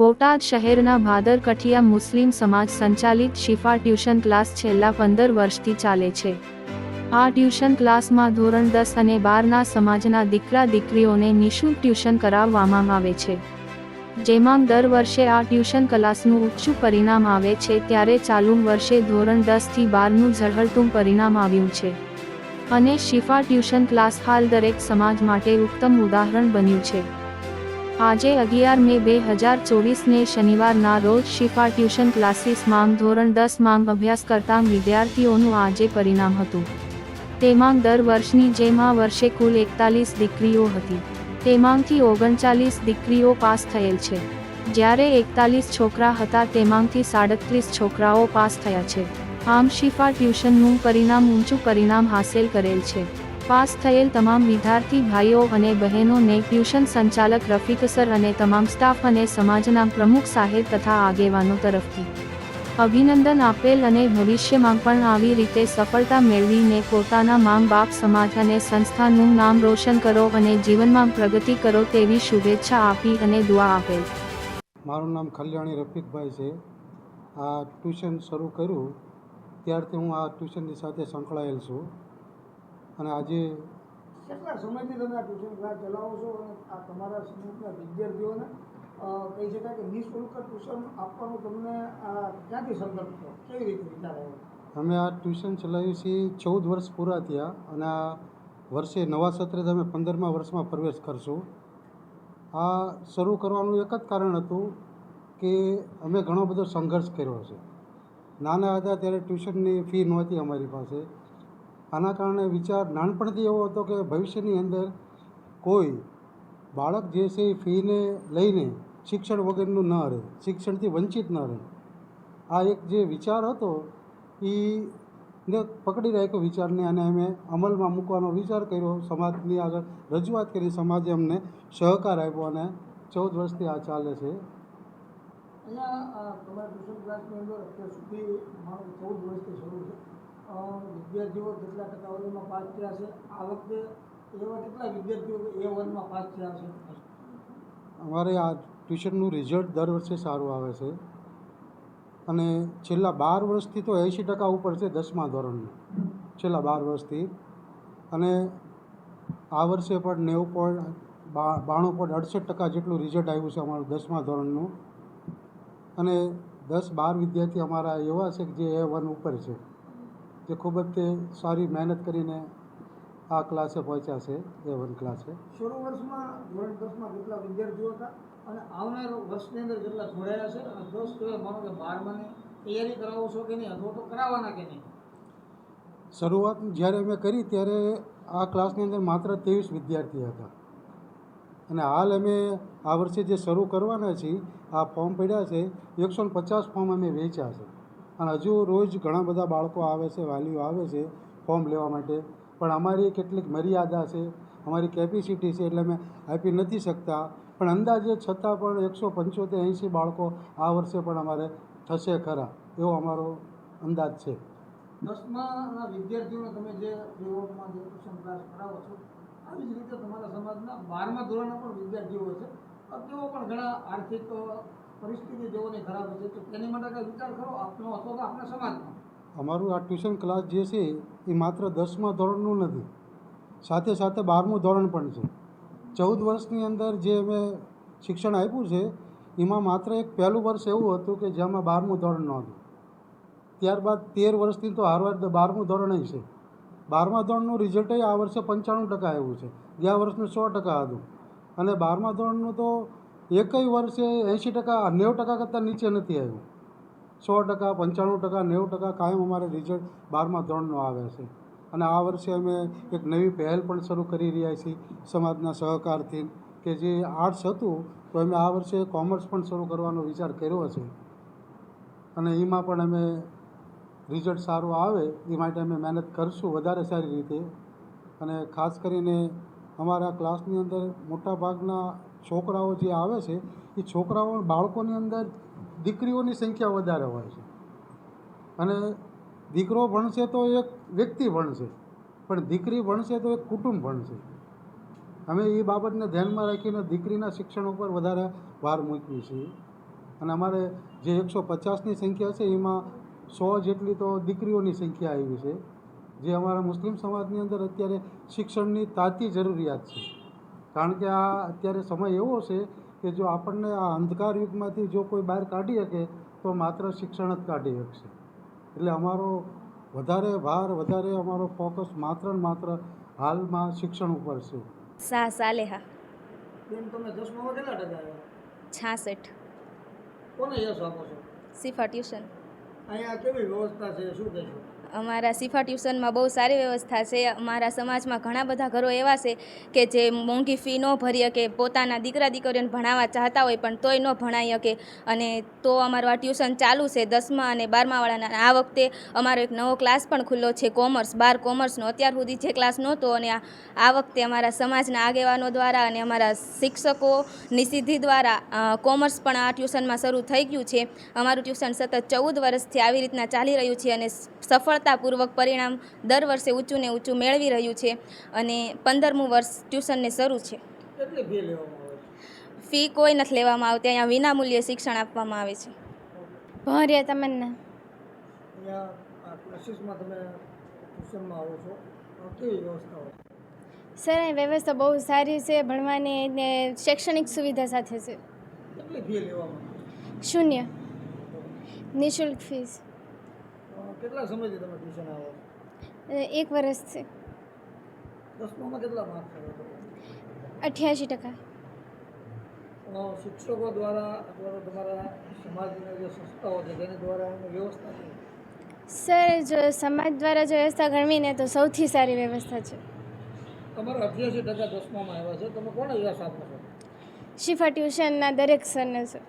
બોટાદ શહેરના ભાદર કઠિયા મુસ્લિમ સમાજ સંચાલિત શિફા ટ્યુશન ક્લાસ છેલ્લા પંદર વર્ષથી ચાલે છે. આ ટ્યુશન ક્લાસમાં ધોરણ દસ અને બારના સમાજના દીકરા દીકરીઓને નિઃશુલ્ક ટ્યુશન કરાવવામાં આવે છે. જેમાં દર વર્ષે આ ટ્યુશન ક્લાસનું ઊંચું પરિણામ આવે છે ત્યારે ચાલુ વર્ષે ધોરણ દસથી બારનું ઝળહળતું પરિણામ આવ્યું છે. અને શિફા ટ્યુશન ક્લાસ હાલ દરેક સમાજ માટે ઉત્તમ ઉદાહરણ બન્યું છે. આજે અગિયાર મે બે હજાર ચોવીસને શનિવારના રોજ શિફા ટ્યુશન ક્લાસીસ માંગ ધોરણ દસ માંગ અભ્યાસ કરતા વિદ્યાર્થીઓનું આજે પરિણામ હતું. તેમાં દર વર્ષની જેમ વર્ષે કુલ એકતાલીસ દીકરીઓ હતી. તેમાંથી ઓગણચાલીસ દીકરીઓ પાસ થયેલ છે. જ્યારે એકતાલીસ છોકરા હતા તેમાંથી સાડત્રીસ છોકરાઓ પાસ થયા છે. આમ શિફા ટ્યુશનનું પરિણામ ઊંચું પરિણામ હાંસલ કરેલ છે. પાસ થયેલ તમામ વિદ્યાર્થી ભાઈઓ અને બહેનોને ટ્યુશન સંચાલક રફીક સર અને તમામ સ્ટાફ અને સમાજના પ્રમુખ સાહેબ તથા આગેવાનો તરફથી અભિનંદન આપેલ અને ભવિષ્યમાં પણ આવી રીતે સફળતા મેળવીને પોતાના માંગ બાપ, સમાજ અને સંસ્થાનું નામ રોશન કરો અને જીવનમાં પ્રગતિ કરો તેવી શુભેચ્છા આપી અને દુઆ આપેલ. મારું નામ કલ્યાણી રફીકભાઈ છે. આ ટ્યુશન શરૂ કર્યું. ત્યારથી હું આ ટ્યુશનની સાથે સંકળાયેલ છું. અને આજે કેટલા સમયથી તમે આ ટ્યુશન ક્લાસ ચલાવો છો અને આ તમારા સમૂહના વિદ્યાર્થીઓને કહી શકાય કે નિઃશુલ્ક ટ્યુશન આપવાનું તમને આ ક્યાંથી સંદર્ભ થયો? કેવી રીતે વિચાર આવ્યો? અમે આ ટ્યુશન ચલાવ્યું છીએ ચૌદ વર્ષ પૂરા થયા અને આ વર્ષે નવા સત્રે તમે પંદરમા વર્ષમાં પ્રવેશ કરશું. આ શરૂ કરવાનું એક જ કારણ હતું કે અમે ઘણો બધો સંઘર્ષ કર્યો છે. નાના હતા ત્યારે ટ્યુશનની ફી નહોતી અમારી પાસે. આના કારણે વિચાર નાનપણથી એવો હતો કે ભવિષ્યની અંદર કોઈ બાળક જે છે એ ફીને લઈને શિક્ષણ વગરનું ન રહે, શિક્ષણથી વંચિત ન રહે. આ એક જે વિચાર હતો એ ને પકડી રાખ્યો વિચારને અને અમે અમલમાં મૂકવાનો વિચાર કર્યો. સમાજની આગળ રજૂઆત કરી, સમાજે અમને સહકાર આપ્યો અને ચૌદ વર્ષથી આ ચાલે છે. અહીંયા તમારા ટ્યુશન અત્યાર સુધી મારું ચૌદ વર્ષથી શરૂ છે. વિદ્યાર્થીઓ કેટલા ટકાવારીમાં પાસ થયા છે? આ વખતે એવા કેટલા વિદ્યાર્થીઓ એ વનમાં પાસ થયા છે? અમારે આ ટ્યુશનનું રિઝલ્ટ દર વર્ષે સારું આવે છે. અને છેલ્લા બાર વર્ષથી તો એંશી ટકા ઉપર છે દસમા ધોરણનું. છેલ્લા બાર વર્ષથી. અને આ વર્ષે પણ નેવું પોઈન્ટ બાણું પોઈન્ટ અડસઠ ટકા જેટલું રિઝલ્ટ આવ્યું છે અમારું દસમા ધોરણનું. અને દસ બાર વિદ્યાર્થી અમારા એવા છે કે જે એ વન ઉપર છે. જે ખૂબ જ તે સારી મહેનત કરીને આ ક્લાસે પહોંચ્યા છે એ વન ક્લાસે શરૂ વર્ષમાં ધોરણ દસમાં કેટલા વિદ્યાર્થીઓ હતા અને આવનાર વર્ષની અંદર કેટલા જોડાયા છે અને દસ તો માનો કે બારમાની તૈયારી કરાવો છો કે નહીં અથવા તો કરાવવાના કે નહીં? શરૂઆત જ્યારે અમે કરી ત્યારે આ ક્લાસની અંદર માત્ર ત્રેવીસ વિદ્યાર્થી હતા. અને હાલ અમે આ વર્ષે જે શરૂ કરવાના છીએ આ ફોર્મ પડ્યા છે એકસો પચાસ ફોર્મ અમે વેચ્યા છે. અને હજુ રોજ ઘણા બધા બાળકો આવે છે, વાલીઓ આવે છે ફોર્મ લેવા માટે. પણ અમારી કેટલીક મર્યાદા છે, અમારી કેપેસિટી છે એટલે અમે આપી નથી શકતા. પણ અંદાજે છતાં પણ એકસો પંચોતેર એંશી બાળકો આ વર્ષે પણ અમારે થશે ખરા, એવો અમારો અંદાજ છે. દસમાના વિદ્યાર્થીઓને તમે જે યુવકમાં જે ટ્યુશન ક્લાસ કરાવો છો, આવી જ રીતે તમારા સમાજના બારમા ધોરણના પણ વિદ્યાર્થીઓ છે. તેઓ પણ ઘણા આર્થિક પરિસ્થિતિ જેઓની ખરાબ છે, તો તેની માટે કંઈ વિચાર કરો, આપનો અથવા તો આપણા સમાજમાં. અમારું આ ટ્યુશન ક્લાસ જે છે, એ માત્ર દસમા ધોરણનું નથી, સાથે સાથે બારમું ધોરણ પણ છે. ચૌદ વર્ષની અંદર જે અમે શિક્ષણ આપ્યું છે, એમાં માત્ર એક પહેલું વર્ષ એવું હતું કે જેમાં બારમું ધોરણ નહોતું. ત્યારબાદ તેર વર્ષથી તો હારવાર બારમું ધોરણ છે. બારમા ધોરણનું રિઝલ્ટ આ વર્ષે પંચાણું ટકા આવ્યું છે ગયા વર્ષનું સો ટકા હતું. અને બારમા ધોરણનું તો એકય વર્ષે એંશી ટકા, નેવું ટકા કરતાં નીચે નથી આવ્યું. સો ટકા, પંચાણું ટકા, નેવું ટકા કાયમ અમારે રિઝલ્ટ બારમા ધોરણનો આવે છે. અને આ વર્ષે અમે એક નવી પહેલ પણ શરૂ કરી રહ્યા છીએ સમાજના સહકારથી, કે જે આર્ટ્સ હતું, તો અમે આ વર્ષે કોમર્સ પણ શરૂ કરવાનો વિચાર કર્યો છે. અને એમાં પણ અમે રિઝલ્ટ સારું આવે, એ માટે અમે મહેનત કરશું, વધારે સારી રીતે. અને ખાસ કરીને અમારા ક્લાસની અંદર મોટા ભાગના છોકરાઓ જે આવે છે, એ છોકરાઓ બાળકોની અંદર દીકરીઓની સંખ્યા વધારે હોય છે. અને દીકરો ભણશે તો એક વ્યક્તિ ભણશે, પણ દીકરી ભણશે તો એક કુટુંબ ભણશે. અમે એ બાબતને ધ્યાનમાં રાખીને દીકરીના શિક્ષણ ઉપર વધારે ભાર મૂકીએ છીએ. અને અમારે જે એકસો પચાસની સંખ્યા છે, એમાં સો જેટલી તો દીકરીઓની સંખ્યા આવી છે. જે અમારા મુસ્લિમ સમાજની અંદર અત્યારે શિક્ષણની તાતી જરૂરિયાત છે. કારણ કે આ અત્યારે સમય એવો છે કે જો આપણને આ અંધકાર યુગમાંથી જો કોઈ બહાર કાઢી શકે તો માત્ર શિક્ષણ જ કાઢી શકશે. એટલે અમારો વધારે ભાર વધારે અમારો ફોકસ માત્ર ને માત્ર હાલમાં શિક્ષણ ઉપર છે. સા સાલેહા. બેન તમે દસમામાં કેટલા ટકા આવ્યા? છાસઠ. કોને યશ આપો છો? સિફા ટ્યુશન. અહીંયા કેવી વ્યવસ્થા છે? શું કહેશો? અમારા સિફા ટ્યુશનમાં બહુ સારી વ્યવસ્થા છે. અમારા સમાજમાં ઘણા બધા ઘરો એવા છે કે જે મોંઘી ફી ન ભરી શકે, પોતાના દીકરા દીકરીઓને ભણાવવા ચાહતા હોય પણ તોય ન ભણાવી શકે. અને તો અમારું આ ટ્યુશન ચાલુ છે દસમા અને બારમાવાળાના આ વખતે અમારો એક નવો ક્લાસ પણ ખુલ્લો છે કોમર્સ, બાર કોમર્સનો. અત્યાર સુધી જે ક્લાસ નહોતો અને આ વખતે અમારા સમાજના આગેવાનો દ્વારા અને અમારા શિક્ષકોની સિદ્ધિ દ્વારા કોમર્સ પણ આ ટ્યુશનમાં શરૂ થઈ ગયું છે. અમારું ટ્યુશન સતત ચૌદ વર્ષથી આવી રીતના ચાલી રહ્યું છે અને સફળતાપૂર્વક પરિણામ દર વર્ષે ઊંચું ને ઊંચું મેળવી રહ્યું છે અને પંદરમું વર્ષ ટ્યુશનને શરૂ છે. ફી કોઈ નથી લેવામાં આવતી અહીંયા વિનામૂલ્યે શિક્ષણ આપવામાં આવે છે. ક્લાસીસમાં તમે ટ્યુશનમાં આવો છો. અ, કેવી વ્યવસ્થા હોય? સર અહીં વ્યવસ્થા બહુ સારી છે ભણવાની ને શૈક્ષણિક સુવિધા સાથે છે. કેટલી ફી લેવામાં આવે શૂન્ય. નિઃશુલ્ક ફીસ. કેટલા સમયથી તમે ટ્યુશન આવો એક વર્ષ છે. દસમામાં કેટલા માર્ક અઠ્યાસી ટકા. શિક્ષકો દ્વારા અથવા તમારા સમાજના જે સંસ્થાઓ છે તેની દ્વારા એની વ્યવસ્થા છે સર જો સમાજ દ્વારા જો વ્યવસ્થા ગણવીને તો સૌથી સારી વ્યવસ્થા છે. તમારા અઠ્યાસી ટકા દસમામાં આવ્યા છે. તમે કોને યશ આપો છો? શિફા ટ્યુશનના દરેક સરને સર.